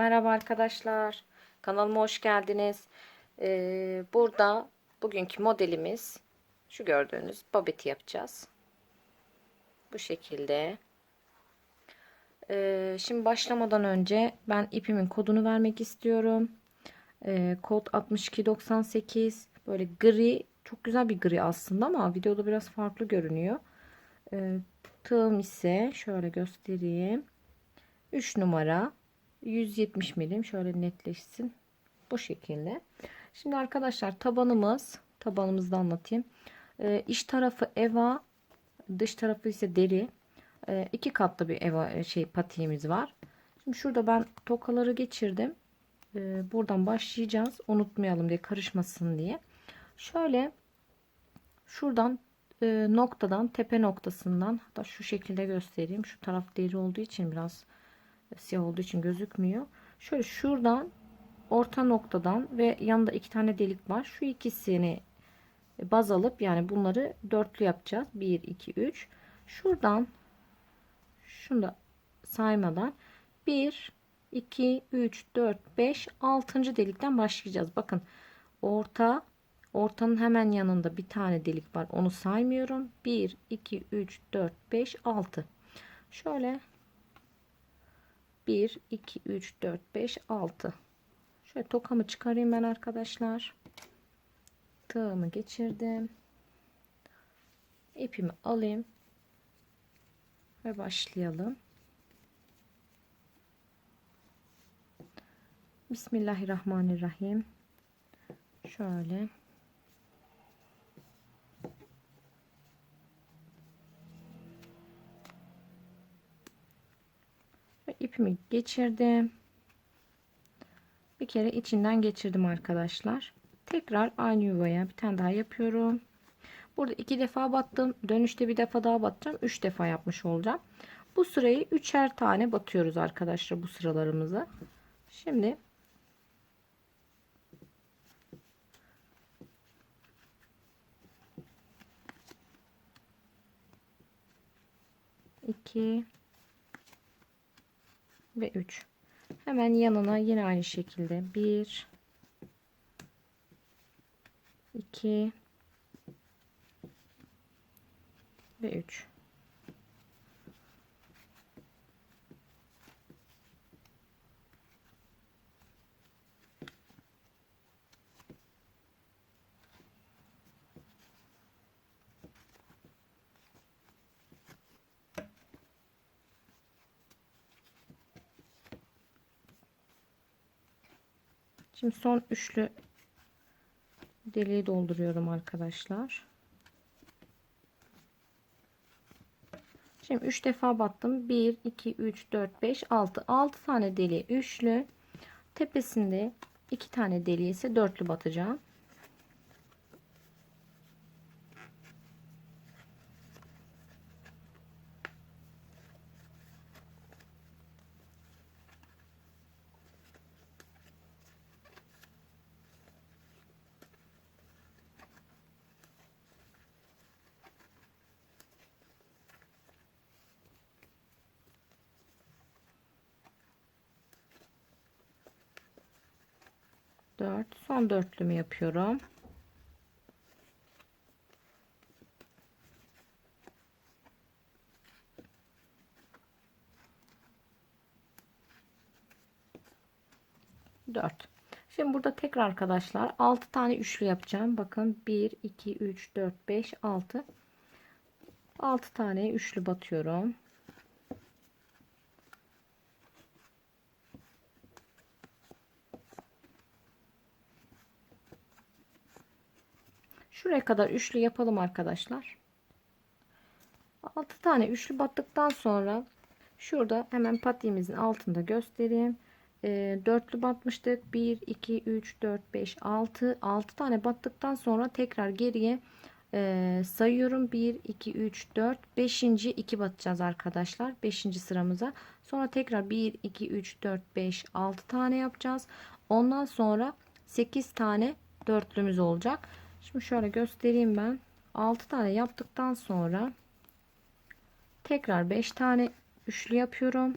Merhaba arkadaşlar. Kanalıma hoş geldiniz. Ee, burada bugünkü modelimiz şu gördüğünüz babeti yapacağız. Bu şekilde. Ee, şimdi başlamadan önce ben ipimin kodunu vermek istiyorum. Ee, kod 6298. Böyle gri. Çok güzel bir gri aslında ama videoda biraz farklı görünüyor. Ee, tığım ise şöyle göstereyim. 3 numara 170 milim. Şöyle netleşsin. Bu şekilde. Şimdi arkadaşlar tabanımız tabanımızda anlatayım. Ee, iç tarafı eva dış tarafı ise deri. Ee, iki katlı bir eva e, şey patiğimiz var. Şimdi şurada ben tokaları geçirdim. Ee, buradan başlayacağız. Unutmayalım diye karışmasın diye. Şöyle şuradan e, noktadan tepe noktasından da şu şekilde göstereyim. Şu taraf deri olduğu için biraz siyah olduğu için gözükmüyor. Şöyle şuradan orta noktadan ve yanında iki tane delik var. Şu ikisini baz alıp yani bunları dörtlü yapacağız. 1 2 3. Şuradan şunu da saymadan 1 2 3 4 5 6. delikten başlayacağız. Bakın orta ortanın hemen yanında bir tane delik var. Onu saymıyorum. 1 2 3 4 5 6. Şöyle 1 2 3 4 5 6 şöyle tokamı çıkarayım ben arkadaşlar. Tığımı geçirdim. İpimi alayım ve başlayalım. Bismillahirrahmanirrahim. Şöyle ipimi geçirdim. Bir kere içinden geçirdim arkadaşlar. Tekrar aynı yuvaya bir tane daha yapıyorum. Burada iki defa battım. Dönüşte bir defa daha batacağım. Üç defa yapmış olacağım. Bu sırayı üçer tane batıyoruz arkadaşlar bu sıralarımızı. Şimdi iki ve 3 hemen yanına yine aynı şekilde 1 2 ve 3 Şimdi son üçlü deliği dolduruyorum arkadaşlar. Şimdi 3 defa battım. 1, 2, 3, 4, 5, 6. 6 tane deliği üçlü. Tepesinde 2 tane deliği ise dörtlü batacağım. Dört. Son dörtlümü yapıyorum. Dört. Şimdi burada tekrar arkadaşlar 6 tane üçlü yapacağım. Bakın 1, 2, 3, 4, 5, 6. 6 tane üçlü batıyorum. Şuraya kadar üçlü yapalım arkadaşlar. 6 tane üçlü battıktan sonra şurada hemen patiğimizin altında göstereyim. E, dörtlü batmıştık. 1, 2, 3, 4, 5, 6. 6 tane battıktan sonra tekrar geriye e, sayıyorum. 1, 2, 3, 4, 5. 2 batacağız arkadaşlar. 5. sıramıza. Sonra tekrar 1, 2, 3, 4, 5, 6 tane yapacağız. Ondan sonra 8 tane dörtlümüz olacak. Şimdi şöyle göstereyim ben. 6 tane yaptıktan sonra tekrar 5 tane üçlü yapıyorum.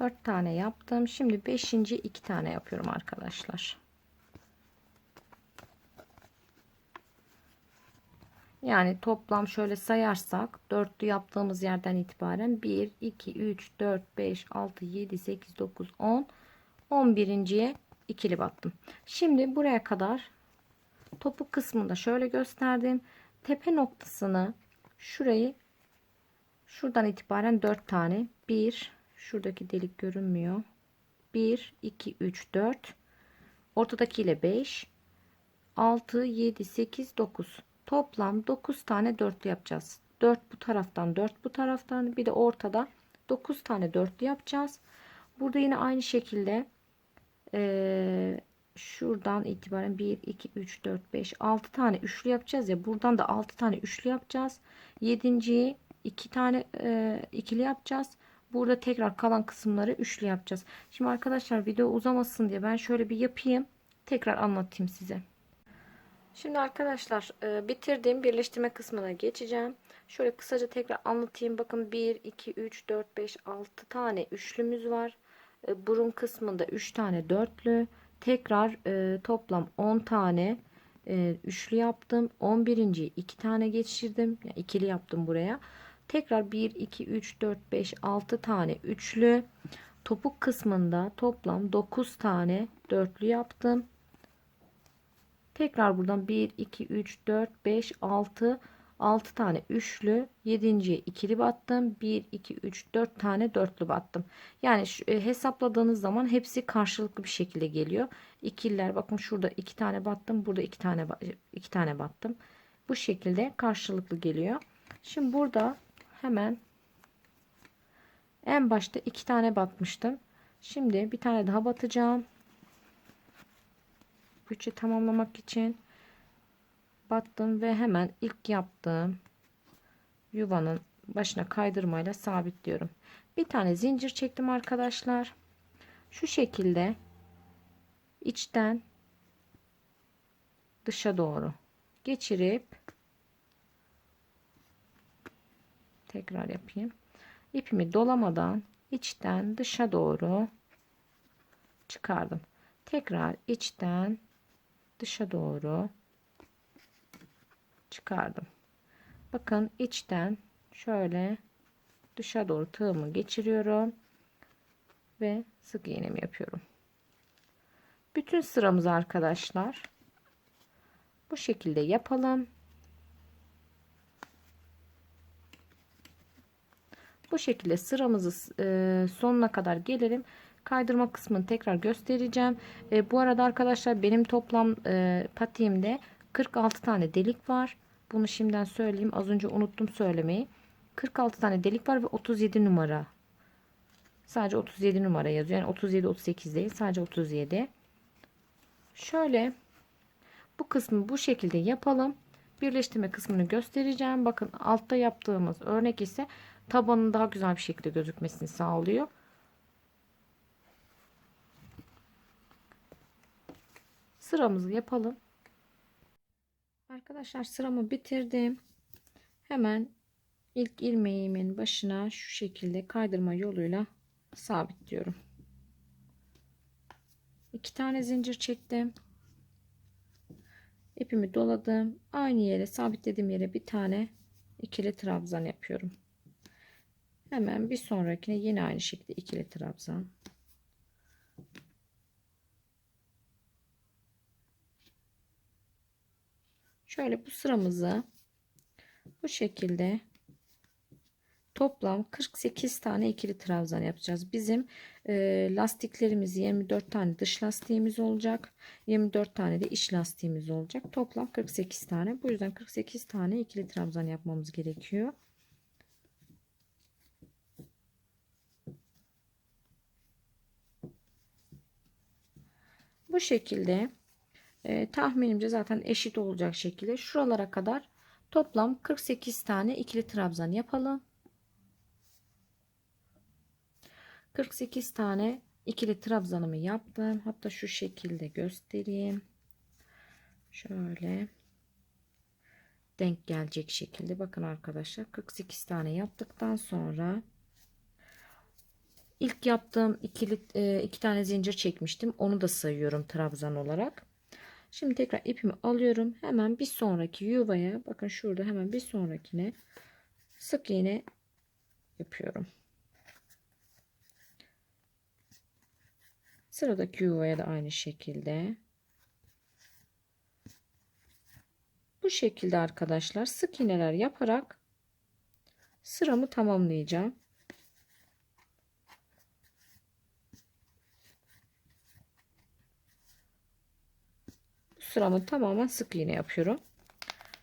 4 tane yaptım. Şimdi 5. 2 tane yapıyorum arkadaşlar. Yani toplam şöyle sayarsak dörtlü yaptığımız yerden itibaren 1, 2, 3, 4, 5, 6, 7, 8, 9, 10, 11.ye ikili battım. Şimdi buraya kadar topuk kısmında şöyle gösterdim. Tepe noktasını şurayı şuradan itibaren 4 tane 1 şuradaki delik görünmüyor. 1 2 3 4 ortadaki ile 5 6 7 8 9 toplam 9 tane dörtlü yapacağız. 4 bu taraftan 4 bu taraftan. Bir de ortada 9 tane dörtlü yapacağız. Burada yine aynı şekilde ee, şuradan itibaren 1 2 3 4 5 6 tane üçlü yapacağız ya. Buradan da 6 tane üçlü yapacağız. 7.yi 2 tane e, ikili yapacağız burada tekrar kalan kısımları üçlü yapacağız. Şimdi arkadaşlar video uzamasın diye ben şöyle bir yapayım. Tekrar anlatayım size. Şimdi arkadaşlar e, bitirdiğim birleştirme kısmına geçeceğim. Şöyle kısaca tekrar anlatayım. Bakın 1 2 3 4 5 6 tane üçlümüz var. E, burun kısmında 3 tane dörtlü. Tekrar e, toplam 10 tane üçlü yaptım. 11. 2 tane geçirdim. Yani ikili yaptım buraya tekrar 1 2 3 4 5 6 tane üçlü. Topuk kısmında toplam 9 tane dörtlü yaptım. Tekrar buradan 1 2 3 4 5 6 6 tane üçlü 7. ikili battım. 1 2 3 4 tane dörtlü battım. Yani e, hesapladığınız zaman hepsi karşılıklı bir şekilde geliyor. İkililer bakın şurada 2 tane battım burada 2 tane 2 tane battım. Bu şekilde karşılıklı geliyor. Şimdi burada hemen en başta 2 tane batmıştım şimdi bir tane daha batacağım bütçe tamamlamak için battım ve hemen ilk yaptığım yuvanın başına kaydırmayla sabitliyorum. Bir tane zincir çektim arkadaşlar. Şu şekilde içten dışa doğru geçirip tekrar yapayım. İpimi dolamadan içten dışa doğru çıkardım. Tekrar içten dışa doğru çıkardım. Bakın içten şöyle dışa doğru tığımı geçiriyorum ve sık iğnemi yapıyorum. Bütün sıramızı arkadaşlar bu şekilde yapalım. Bu şekilde sıramızı e, sonuna kadar gelelim. Kaydırma kısmını tekrar göstereceğim. E, bu arada arkadaşlar benim toplam e, patiğimde 46 tane delik var. Bunu şimdiden söyleyeyim. Az önce unuttum söylemeyi. 46 tane delik var ve 37 numara. Sadece 37 numara yazıyor. Yani 37 38 değil. Sadece 37. Şöyle bu kısmı bu şekilde yapalım. Birleştirme kısmını göstereceğim. Bakın altta yaptığımız örnek ise tabanın daha güzel bir şekilde gözükmesini sağlıyor. Sıramızı yapalım. Arkadaşlar sıramı bitirdim. Hemen ilk ilmeğimin başına şu şekilde kaydırma yoluyla sabitliyorum. İki tane zincir çektim. İpimi doladım. Aynı yere sabitlediğim yere bir tane ikili trabzan yapıyorum. Hemen bir sonrakine yine aynı şekilde ikili trabzan. Şöyle bu sıramızı bu şekilde toplam 48 tane ikili trabzan yapacağız. Bizim e, lastiklerimiz 24 tane dış lastiğimiz olacak. 24 tane de iç lastiğimiz olacak. Toplam 48 tane. Bu yüzden 48 tane ikili trabzan yapmamız gerekiyor. Bu şekilde e, tahminimce zaten eşit olacak şekilde şuralara kadar toplam 48 tane ikili trabzan yapalım. 48 tane ikili trabzanımı yaptım. Hatta şu şekilde göstereyim. Şöyle denk gelecek şekilde bakın arkadaşlar 48 tane yaptıktan sonra ilk yaptığım ikili e, iki tane zincir çekmiştim. Onu da sayıyorum trabzan olarak. Şimdi tekrar ipimi alıyorum. Hemen bir sonraki yuvaya bakın şurada hemen bir sonrakine sık iğne yapıyorum. Sıradaki yuvaya da aynı şekilde. Bu şekilde arkadaşlar sık iğneler yaparak sıramı tamamlayacağım. Sıramı tamamen sık iğne yapıyorum.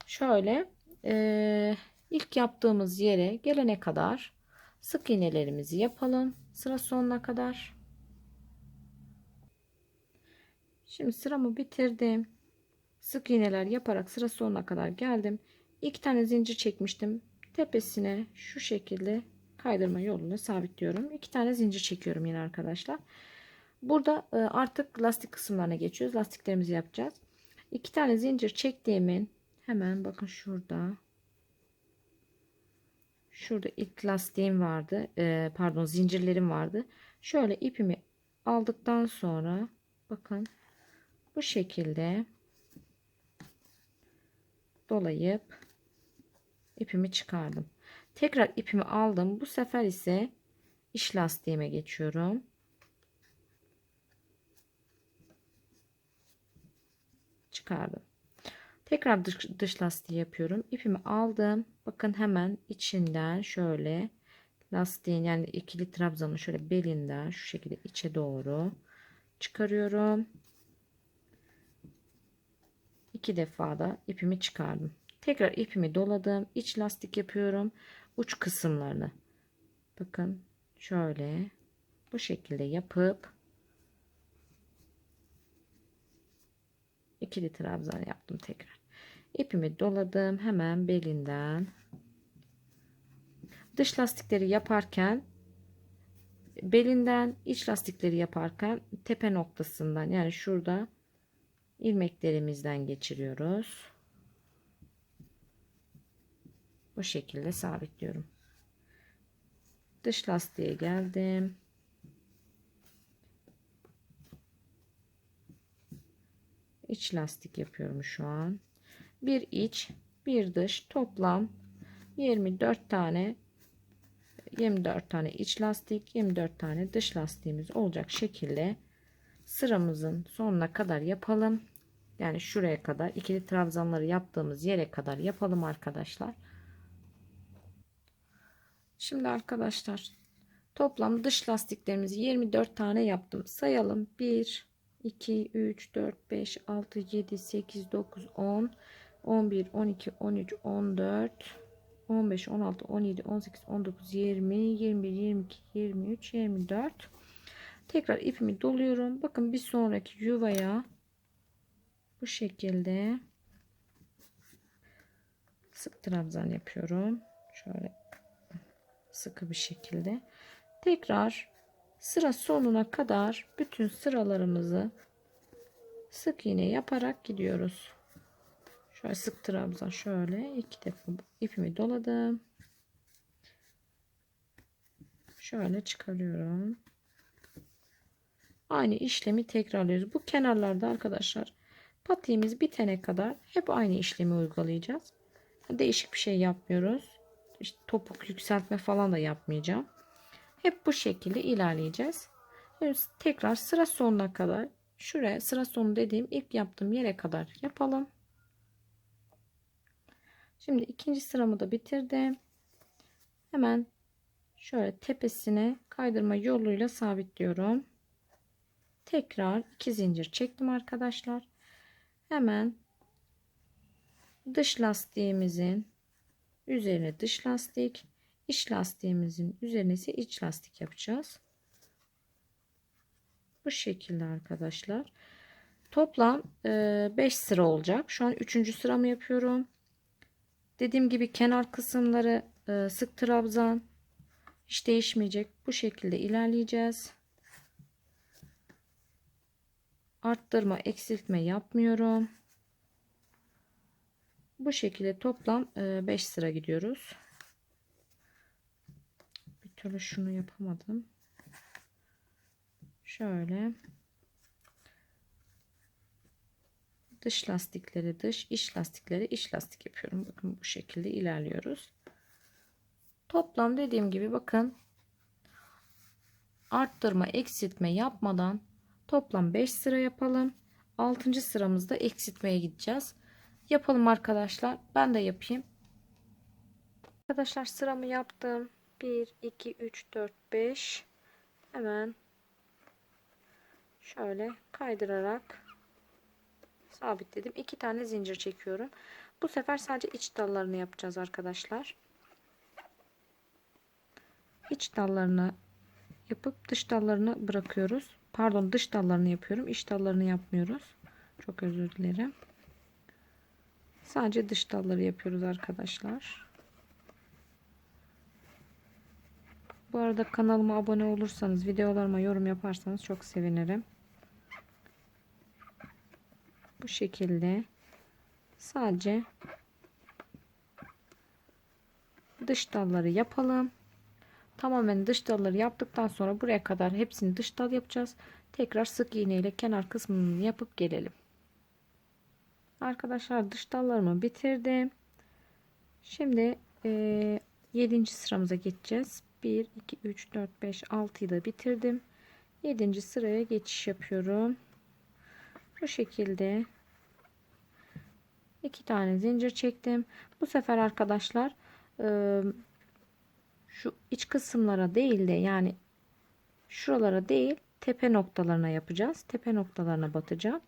Şöyle e, ilk yaptığımız yere gelene kadar sık iğnelerimizi yapalım. Sıra sonuna kadar. Şimdi sıramı bitirdim. Sık iğneler yaparak sıra sonuna kadar geldim. İki tane zincir çekmiştim. Tepesine şu şekilde kaydırma yoluyla sabitliyorum. İki tane zincir çekiyorum yine arkadaşlar. Burada e, artık lastik kısımlarına geçiyoruz. Lastiklerimizi yapacağız. İki tane zincir çektiğimin hemen bakın şurada şurada ilk lastiğim vardı. E, pardon zincirlerim vardı. Şöyle ipimi aldıktan sonra bakın bu şekilde dolayıp ipimi çıkardım. Tekrar ipimi aldım. Bu sefer ise iç lastiğime geçiyorum. Çıkardım. Tekrar dış, dış lastiği yapıyorum. İpimi aldım. Bakın hemen içinden şöyle lastiğin yani ikili trabzanın şöyle belinden şu şekilde içe doğru çıkarıyorum. İki defa da ipimi çıkardım. Tekrar ipimi doladım. İç lastik yapıyorum. Uç kısımlarını. Bakın şöyle bu şekilde yapıp ikili trabzan yaptım tekrar. İpimi doladım. Hemen belinden dış lastikleri yaparken belinden iç lastikleri yaparken tepe noktasından yani şurada ilmeklerimizden geçiriyoruz. Bu şekilde sabitliyorum. Dış lastiğe geldim. İç lastik yapıyorum şu an. Bir iç, bir dış toplam 24 tane 24 tane iç lastik, 24 tane dış lastiğimiz olacak şekilde sıramızın sonuna kadar yapalım. Yani şuraya kadar ikili trabzanları yaptığımız yere kadar yapalım arkadaşlar. Şimdi arkadaşlar toplam dış lastiklerimizi 24 tane yaptım. Sayalım. 1 2 3 4 5 6 7 8 9 10 11 12 13 14 15 16 17 18 19 20 21 22 23 24 tekrar ipimi doluyorum. Bakın bir sonraki yuvaya bu şekilde sık trabzan yapıyorum. Şöyle sıkı bir şekilde. Tekrar sıra sonuna kadar bütün sıralarımızı sık iğne yaparak gidiyoruz. Şöyle sık trabzan şöyle iki defa ipimi doladım. Şöyle çıkarıyorum. Aynı işlemi tekrarlıyoruz. Bu kenarlarda arkadaşlar patiğimiz bitene kadar hep aynı işlemi uygulayacağız. Değişik bir şey yapmıyoruz. İşte topuk yükseltme falan da yapmayacağım. Hep bu şekilde ilerleyeceğiz. Tekrar sıra sonuna kadar şuraya sıra sonu dediğim ilk yaptığım yere kadar yapalım. Şimdi ikinci sıramı da bitirdim. Hemen şöyle tepesine kaydırma yoluyla sabitliyorum. Tekrar iki zincir çektim arkadaşlar. Hemen dış lastiğimizin üzerine dış lastik, iç lastiğimizin üzerine ise iç lastik yapacağız. Bu şekilde arkadaşlar. Toplam 5 sıra olacak. Şu an 3. sıramı yapıyorum. Dediğim gibi kenar kısımları sık trabzan hiç değişmeyecek. Bu şekilde ilerleyeceğiz. Arttırma, eksiltme yapmıyorum. Bu şekilde toplam 5 sıra gidiyoruz. Türlü şunu yapamadım. Şöyle. Dış lastikleri dış, iç lastikleri iç lastik yapıyorum. Bakın bu şekilde ilerliyoruz. Toplam dediğim gibi bakın arttırma, eksiltme yapmadan toplam 5 sıra yapalım. 6. sıramızda eksiltmeye gideceğiz. Yapalım arkadaşlar. Ben de yapayım. Arkadaşlar sıramı yaptım. 1, 2, 3, 4, 5. Hemen şöyle kaydırarak sabitledim. 2 tane zincir çekiyorum. Bu sefer sadece iç dallarını yapacağız arkadaşlar. İç dallarını yapıp dış dallarını bırakıyoruz. Pardon dış dallarını yapıyorum. İç dallarını yapmıyoruz. Çok özür dilerim. Sadece dış dalları yapıyoruz arkadaşlar. Bu arada kanalıma abone olursanız, videolarıma yorum yaparsanız çok sevinirim. Bu şekilde sadece dış dalları yapalım. Tamamen dış dalları yaptıktan sonra buraya kadar hepsini dış dal yapacağız. Tekrar sık iğne ile kenar kısmını yapıp gelelim. Arkadaşlar dış dallarımı bitirdim. Şimdi e, 7. sıramıza geçeceğiz. 1, 2, 3, 4, 5, 6'yı da bitirdim. 7. sıraya geçiş yapıyorum. Bu şekilde iki tane zincir çektim. Bu sefer arkadaşlar e, şu iç kısımlara değil de yani şuralara değil tepe noktalarına yapacağız. Tepe noktalarına batacağım.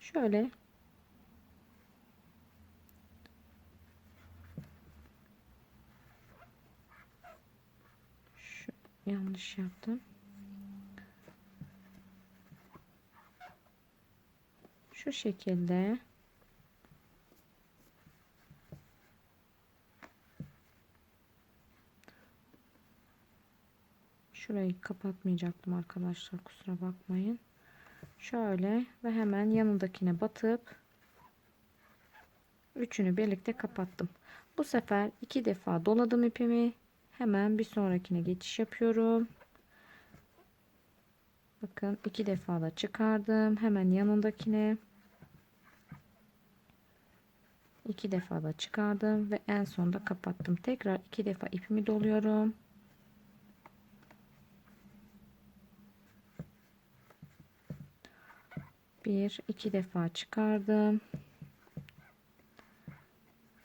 Şöyle Şu, yanlış yaptım. Şu şekilde Şurayı kapatmayacaktım arkadaşlar kusura bakmayın. Şöyle ve hemen yanındakine batıp üçünü birlikte kapattım. Bu sefer iki defa doladım ipimi. Hemen bir sonrakine geçiş yapıyorum. Bakın iki defa da çıkardım. Hemen yanındakine iki defa da çıkardım ve en sonda kapattım. Tekrar iki defa ipimi doluyorum. Bir, iki defa çıkardım.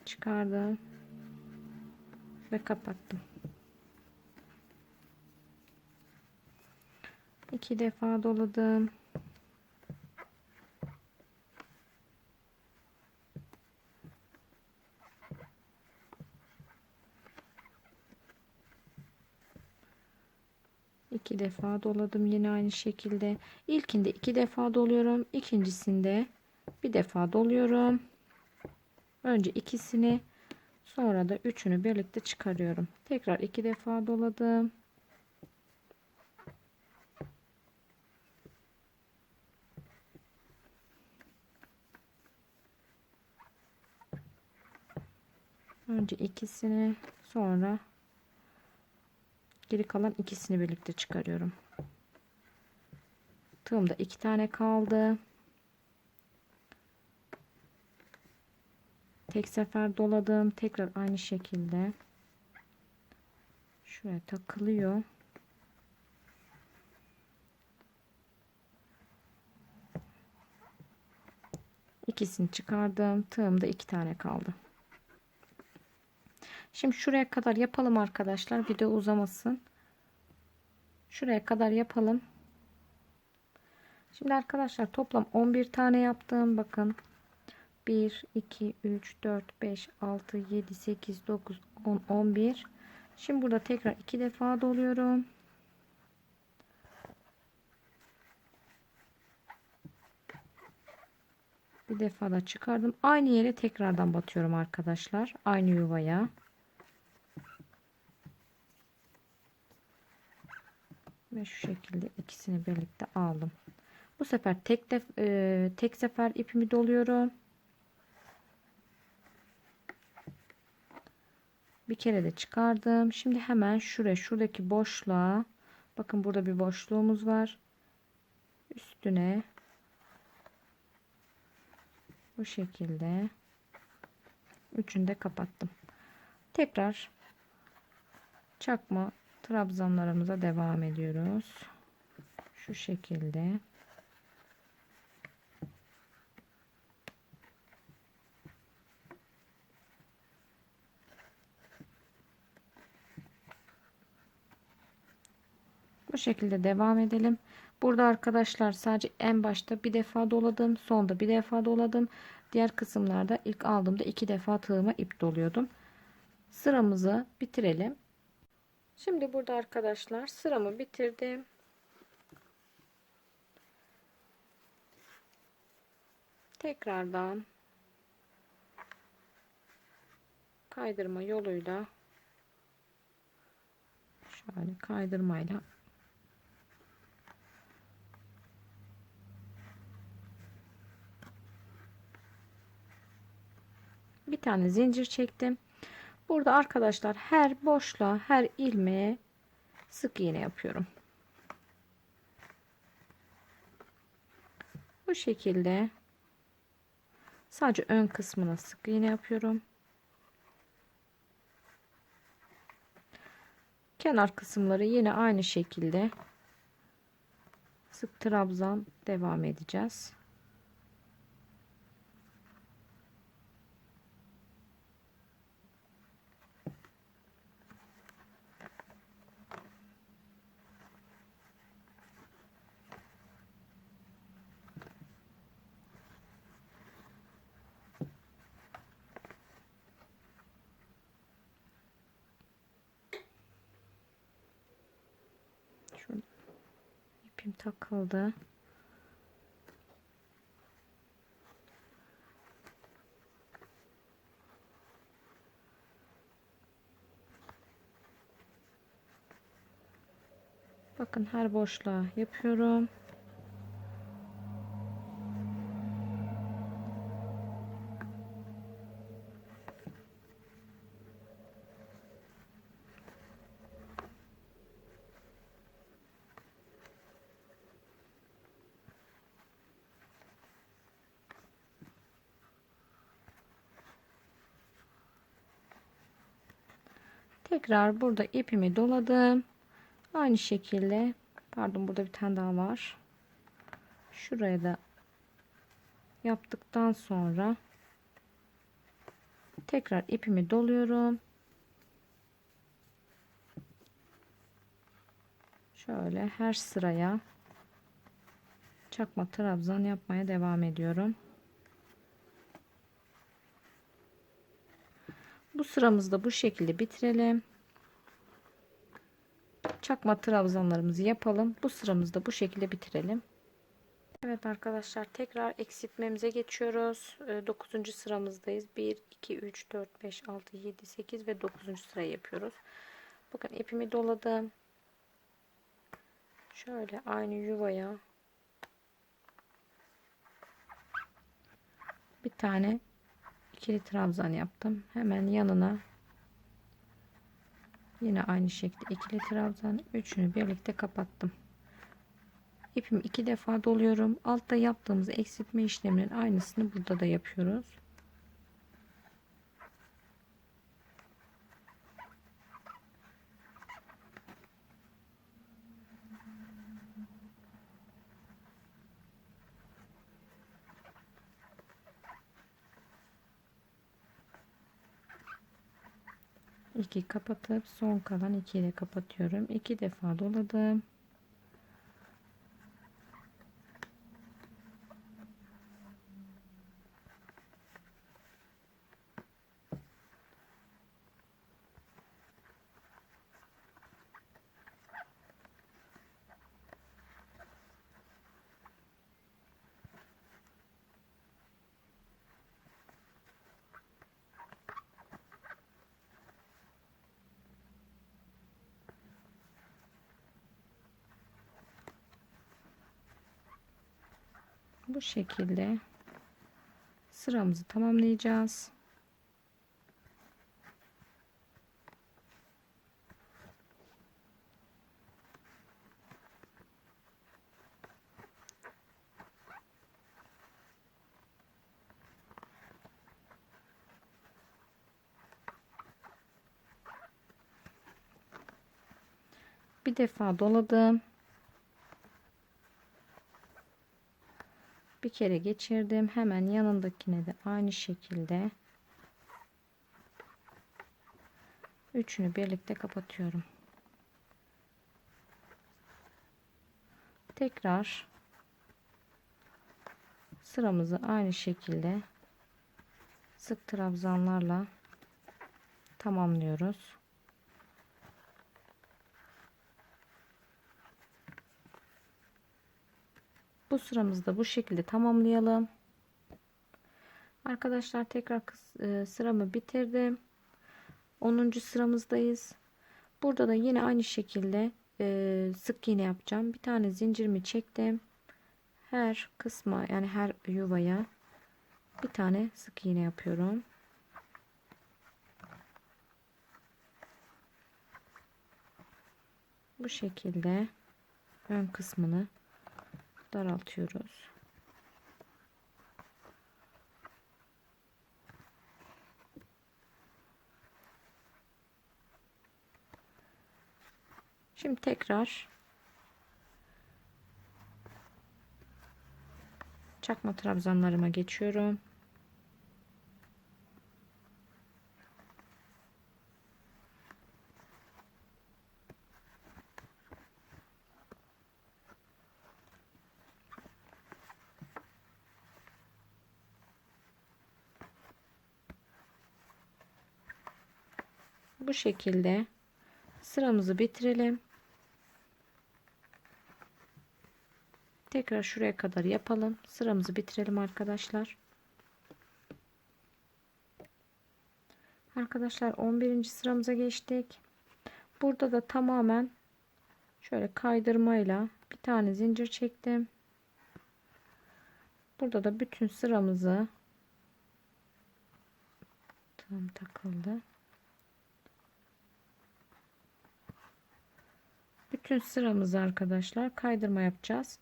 Çıkardım. Ve kapattım. İki defa doladım. iki defa doladım yine aynı şekilde. İlkinde iki defa doluyorum ikincisinde bir defa doluyorum. Önce ikisini sonra da üçünü birlikte çıkarıyorum. Tekrar iki defa doladım önce ikisini sonra Geri kalan ikisini birlikte çıkarıyorum. Tığımda iki tane kaldı. Tek sefer doladım. Tekrar aynı şekilde. Şuraya takılıyor. İkisini çıkardım. Tığımda iki tane kaldı. Şimdi şuraya kadar yapalım arkadaşlar. Video uzamasın. Şuraya kadar yapalım. Şimdi arkadaşlar toplam 11 tane yaptım. Bakın 1, 2, 3, 4, 5, 6, 7, 8, 9, 10, 11. Şimdi burada tekrar iki defa doluyorum. Bir defa da çıkardım. Aynı yere tekrardan batıyorum arkadaşlar. Aynı yuvaya. Ve şu şekilde ikisini birlikte aldım. Bu sefer tek def, e, tek sefer ipimi doluyorum. Bir kere de çıkardım. Şimdi hemen şuraya şuradaki boşluğa Bakın burada bir boşluğumuz var. Üstüne bu şekilde üçünü de kapattım. Tekrar çakma trabzanlarımıza devam ediyoruz. Şu şekilde. Bu şekilde devam edelim. Burada arkadaşlar sadece en başta bir defa doladım. Sonda bir defa doladım. Diğer kısımlarda ilk aldığımda iki defa tığıma ip doluyordum. Sıramızı bitirelim. Şimdi burada arkadaşlar sıramı bitirdim. Tekrardan kaydırma yoluyla şöyle kaydırmayla bir tane zincir çektim. Burada arkadaşlar her boşluğa, her ilmeğe sık iğne yapıyorum. Bu şekilde sadece ön kısmına sık iğne yapıyorum. Kenar kısımları yine aynı şekilde sık trabzan devam edeceğiz. Şurada ipim takıldı. Bakın her boşluğa yapıyorum. Tekrar burada ipimi doladım. Aynı şekilde pardon burada bir tane daha var. Şuraya da yaptıktan sonra tekrar ipimi doluyorum. Şöyle her sıraya çakma trabzan yapmaya devam ediyorum. Bu sıramızda bu şekilde bitirelim. Çakma trabzanlarımızı yapalım. Bu sıramızda bu şekilde bitirelim. Evet arkadaşlar tekrar eksiltmemize geçiyoruz. 9. sıramızdayız. 1, 2, 3, 4, 5, 6, 7, 8 ve 9. sırayı yapıyoruz. Bakın ipimi doladım. Şöyle aynı yuvaya bir tane ikili trabzan yaptım. Hemen yanına yine aynı şekilde ikili trabzan üçünü birlikte kapattım. İpimi iki defa doluyorum. Altta yaptığımız eksiltme işleminin aynısını burada da yapıyoruz. İki kapatıp son kalan iki ile kapatıyorum. İki defa doladım. bu şekilde sıramızı tamamlayacağız. Bir defa doladım. Kere geçirdim. Hemen yanındakine de aynı şekilde üçünü birlikte kapatıyorum. Tekrar sıramızı aynı şekilde sık trabzanlarla tamamlıyoruz. Bu sıramızı da bu şekilde tamamlayalım. Arkadaşlar tekrar e, sıramı bitirdim. 10. sıramızdayız. Burada da yine aynı şekilde e, sık iğne yapacağım. Bir tane zincirimi çektim. Her kısma yani her yuvaya bir tane sık iğne yapıyorum. Bu şekilde ön kısmını daraltıyoruz. Şimdi tekrar çakma trabzanlarıma geçiyorum. Şekilde sıramızı bitirelim. Tekrar şuraya kadar yapalım. Sıramızı bitirelim arkadaşlar. Arkadaşlar 11. sıramıza geçtik. Burada da tamamen şöyle kaydırmayla bir tane zincir çektim. Burada da bütün sıramızı tam takıldı. Bütün sıramızı arkadaşlar kaydırma yapacağız.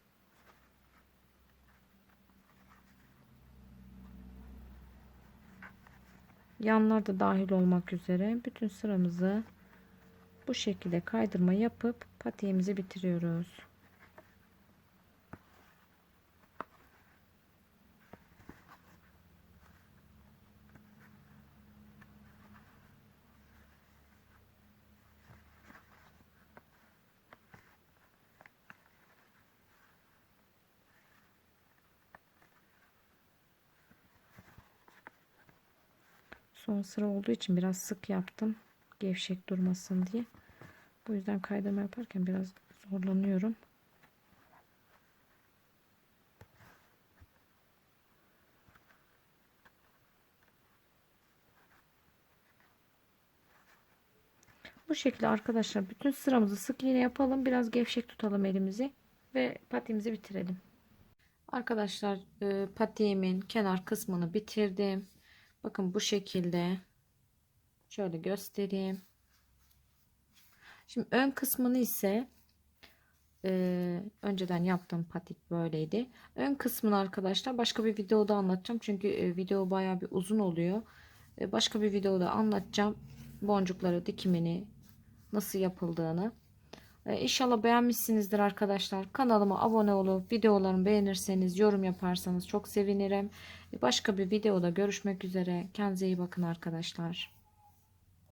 Yanlar da dahil olmak üzere bütün sıramızı bu şekilde kaydırma yapıp patiğimizi bitiriyoruz. Son sıra olduğu için biraz sık yaptım. Gevşek durmasın diye. Bu yüzden kaydırma yaparken biraz zorlanıyorum. Bu şekilde arkadaşlar bütün sıramızı sık iğne yapalım. Biraz gevşek tutalım elimizi ve patiğimizi bitirelim. Arkadaşlar e, patiğimin kenar kısmını bitirdim. Bakın bu şekilde şöyle göstereyim. Şimdi ön kısmını ise e, önceden yaptığım patik böyleydi. Ön kısmını arkadaşlar başka bir videoda anlatacağım. Çünkü e, video baya bir uzun oluyor. E, başka bir videoda anlatacağım. Boncukları dikimini nasıl yapıldığını. E, inşallah beğenmişsinizdir arkadaşlar. Kanalıma abone olup videolarımı beğenirseniz yorum yaparsanız çok sevinirim. Başka bir videoda görüşmek üzere. Kendinize iyi bakın arkadaşlar.